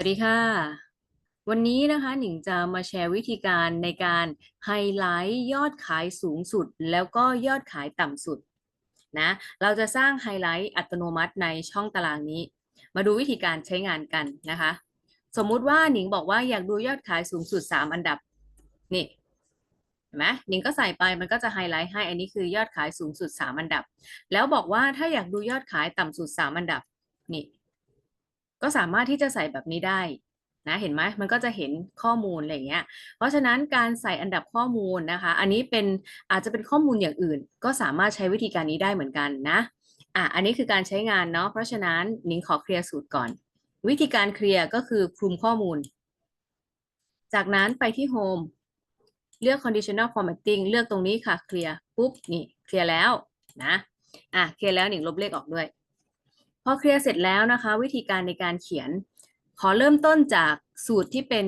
สวัสดีค่ะ วันนี้นะคะหนิงจะมาแชร์วิธีการในการไฮไลท์ยอดขายสูงสุด แล้วก็ยอดขายต่ำสุดนะเราจะสร้างไฮไลท์อัตโนมัติในช่องตารางนี้ มาดูวิธีการใช้งานกันนะคะ สมมุติว่าหนิงบอกว่าอยากดูยอดขายสูงสุด 3 อันดับนี่เห็นไหมหนิงก็ใส่ไปมันก็จะไฮไลท์ให้อันนี้คือยอดขายสูงสุด 3 อันดับ แล้วบอกว่าถ้าอยากดูยอดขายต่ำสุด 3 อันดับนี่ ก็สามารถที่จะใส่แบบนี้ได้นะเห็นไหมมันก็จะเห็นข้อมูลอะไรเงี้ย เพราะฉะนั้นการใส่อันดับข้อมูลนะคะ อันนี้เป็นอาจจะเป็นข้อมูลอย่างอื่น ก็สามารถใช้วิธีการนี้ได้เหมือนกันนะอะอันนี้คือการใช้งานเนาะเพราะฉะนั้นนิ้งขอเคลียร์สูตรก่อน วิธีการเคลียร์ก็คือคลุมข้อมูล จากนั้นไปที่ Home เลือก conditional formatting เลือกตรงนี้ค่ะเคลียร์ปุ๊บนี่เคลียร์แล้วนะอะเคลียร์แล้วหนิงลบเลขออกด้วย พอเคลียร์เสร็จแล้วนะคะ วิธีการในการเขียน ขอเริ่มต้นจากสูตรที่เป็น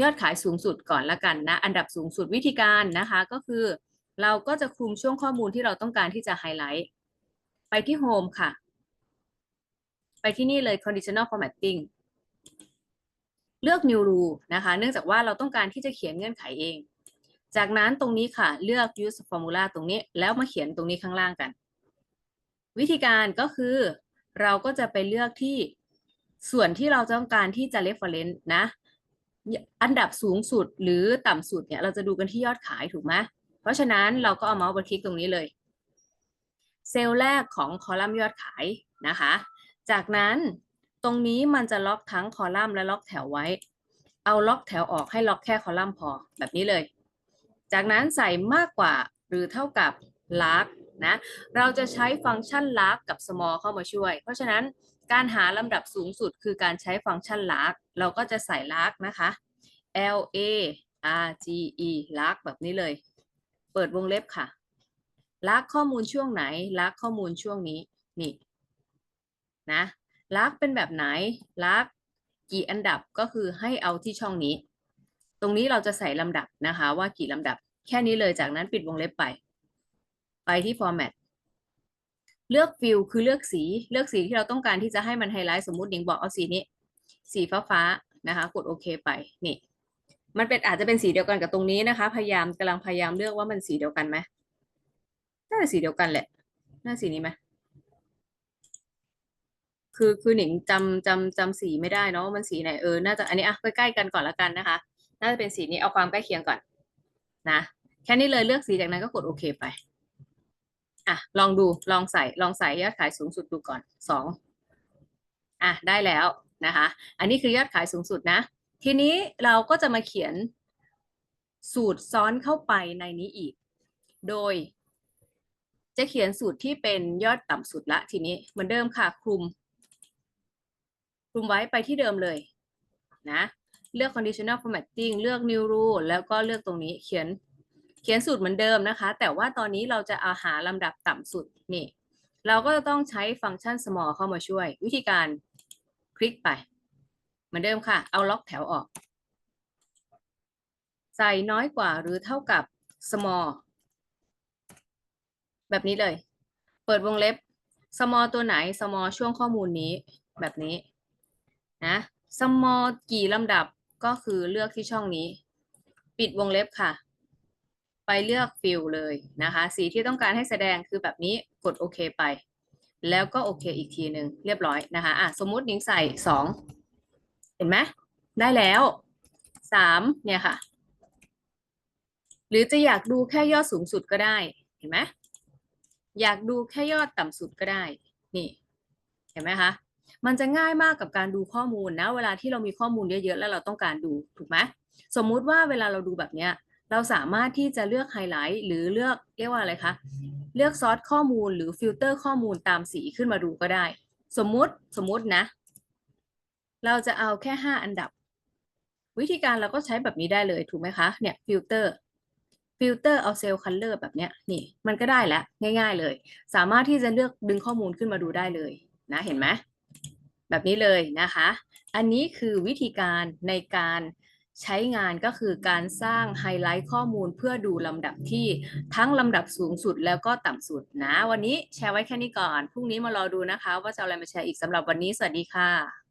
ยอดขายสูงสุดก่อนละกันนะ อันดับสูงสุดวิธีการนะคะ ก็คือเราก็จะคลุมช่วงข้อมูลที่เราต้องการที่จะไฮไลท์ ไปที่ Home ค่ะ ไปที่นี่เลย conditional formatting เลือก new rule นะคะ เนื่องจากว่าเราต้องการที่จะเขียนเงื่อนไขเอง จากนั้นตรงนี้ค่ะ เลือก use formula ตรงนี้ แล้วมาเขียนตรงนี้ข้างล่างกัน วิธีการก็คือ เราก็จะไปเลือกที่ส่วนที่เราต้องการที่จะ reference นะ อันดับสูงสุดหรือต่ำสุดเนี่ยเราจะดูกันที่ยอดขายถูกไหมเพราะฉะนั้นเราก็เอาเมาส์ไปคลิกตรงนี้เลย เซลล์แรกของคอลัมน์ยอดขายนะคะ จากนั้นตรงนี้มันจะล็อกทั้งคอลัมน์และล็อกแถวไว้ เอาล็อกแถวออกให้ล็อกแค่คอลัมน์พอแบบนี้เลย จากนั้นใส่มากกว่าหรือเท่ากับ lark นะเราจะใช้ฟังก์ชัน lark กับ small เข้ามาช่วย เพราะฉะนั้นการหาลำดับสูงสุดคือการใช้ฟังก์ชัน lark เราก็จะใส่ lark นะคะ L A R G E lark แบบนี้เลย เปิดวงเล็บค่ะ lark ข้อมูลช่วงไหน lark ข้อมูลช่วงนี้นี่นะ lark เป็นแบบไหน lark กี่อันดับก็คือให้เอาที่ช่องนี้ ตรงนี้เราจะใส่ลำดับนะคะว่ากี่ลำดับ แค่นี้เลยจากนั้นปิดวงเล็บไป ไปที่ format เลือกฟิลคือเลือกสี เลือกสีที่เราต้องการที่จะให้มันไฮไลท์สมมุติหนิงบอกเอาสีนี้ สีฟ้าฟ้านะคะ กดโอเคไปนี่ มันเป็นอาจจะเป็นสีเดียวกันกับตรงนี้นะคะ พยายามกำลังพยายามเลือกว่ามันสีเดียวกันไหมน่าจะสีเดียวกันแหละ น่าสีนี้ไหมคือคือหนิงจำจำจำสีไม่ได้เนาะมันสีไหนเออน่าจะอันนี้อะใกล้ๆกันก่อนละกันนะคะ น่าจะเป็นสีนี้เอาความใกล้เคียงก่อนนะแค่นี้เลยเลือกสีจากนั้นก็กดโอเคไป อะลองดูลองใส่ลองใส่ยอดขายสูงสุดดูก่อนสองอะได้แล้วนะคะ อันนี้คือยอดขายสูงสุดนะ ทีนี้เราก็จะมาเขียนสูตรซ้อนเข้าไปในนี้อีก โดย จะเขียนสูตรที่เป็นยอดต่ำสุดละทีนี้เหมือนเดิมค่ะคลุม คลุมไว้ไปที่เดิมเลยนะ เลือก conditional formatting เลือก new rule แล้วก็เลือกตรงนี้เขียน เขียนสูตรเหมือนเดิมนะคะ แต่ว่าตอนนี้เราจะเอาหาลำดับต่ำสุดนี่ เราก็จะต้องใช้ฟังก์ชัน small เข้ามาช่วย วิธีการคลิกไป เหมือนเดิมค่ะ เอาล็อกแถวออก ใส่น้อยกว่าหรือเท่ากับ small แบบนี้เลย เปิดวงเล็บ small ตัวไหน small ช่วงข้อมูลนี้แบบนี้นะ small กี่ลำดับก็คือเลือกที่ช่องนี้ ปิดวงเล็บค่ะ ไปเลือกฟิลเลยนะคะ สีที่ต้องการให้แสดงคือแบบนี้กดโอเคไป แล้วก็โอเคอีกทีหนึ่งเรียบร้อยนะคะอะสมมุตินิ้งใส่สองเห็นไหมได้แล้วสามเนี่ยค่ะ หรือจะอยากดูแค่ยอดสูงสุดก็ได้เห็นไหมอยากดูแค่ยอดต่ำสุดก็ได้ นี่ เห็นไหมคะ มันจะง่ายมากกับการดูข้อมูลนะ เวลาที่เรามีข้อมูลเยอะๆ แล้วเราต้องการดู ถูกไหม สมมุติว่าเวลาเราดูแบบเนี้ย เราสามารถที่จะเลือกไฮไลท์หรือเลือกเรียกว่าอะไรคะ เลือกซอสข้อมูลหรือฟิลเตอร์ข้อมูลตามสีขึ้นมาดูก็ได้ สมมุติสมมุตินะ เราจะเอาแค่ 5 อันดับ วิธีการเราก็ใช้แบบนี้ได้เลยถูกไหมคะ เนี่ยฟิลเตอร์ฟิลเตอร์เอาเซลล์คัลเลอร์แบบเนี้ยนี่มันก็ได้แล้วง่าย ๆเลย สามารถที่จะเลือกดึงข้อมูลขึ้นมาดูได้เลยนะเห็นไหมแบบนี้เลยนะคะ อันนี้คือวิธีการในการ ใช้งานก็คือการสร้างไฮไลท์ข้อมูลเพื่อดูลำดับที่ทั้งลำดับสูงสุดแล้วก็ต่ำสุดนะ วันนี้แชร์ไว้แค่นี้ก่อน พรุ่งนี้มารอดูนะคะ ว่าจะเอาอะไรมาแชร์อีกสำหรับวันนี้ สวัสดีค่ะ